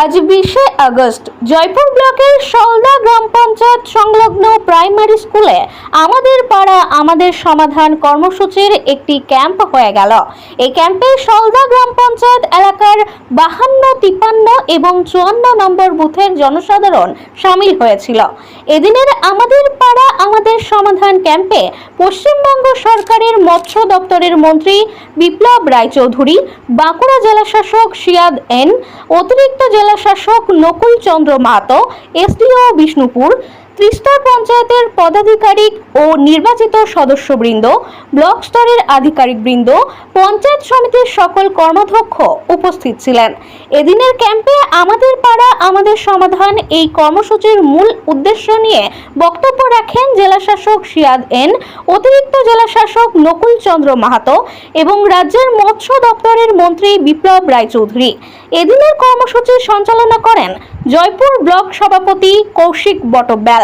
আজ বিশে আগস্ট, জয়পুর ব্লকের সলদা গ্রাম পঞ্চায়েত সংলগ্ন প্রাইমারি স্কুলে আমাদের পাড়া আমাদের সমাধান কর্মসূচির একটি ক্যাম্প হয়ে গেল। এই ক্যাম্পে সলদা গ্রাম পঞ্চায়েত এলাকার বাহান্ন, তিপ্পান্ন এবং চুয়ান্ন নম্বর বুথের জনসাধারণ সামিল হয়েছিল। এদিনের আমাদের পাড়া সমাধান ক্যাম্পে পশ্চিমবঙ্গ সরকারের মৎস্য দপ্তরের মন্ত্রী বিপ্লব রায়চৌধুরী, বাঁকুড়া জেলাশাসক সিয়াদ এন, অতিরিক্ত জেলাশাসক নকুল চন্দ্র মাহাতো, এসডিও বিষ্ণুপুর ত্রিস্তর পঞ্চায়েতের পদাধিকারিক ও নির্বাচিত সদস্যবৃন্দ, ব্লক স্তরের আধিকারিকবৃন্দ পঞ্চায়েত সমিতির সকল কর্মাধ্যক্ষ উপস্থিত ছিলেন। এদিনের ক্যাম্পে আমাদের পাড়া, আমাদের সমাধান এই কর্মসূচির মূল উদ্দেশ্য নিয়ে বক্তব্য রাখেন জেলা শাসক সিয়াদ এন, অতিরিক্ত জেলা শাসক নকুল চন্দ্র মাহাতো এবং রাজ্যের মৎস্য দপ্তরের মন্ত্রী বিপ্লব রায়চৌধুরী। এদিনের কর্মসূচি সঞ্চালনা করেন জয়পুর ব্লক সভাপতি কৌশিক বটব্যাল।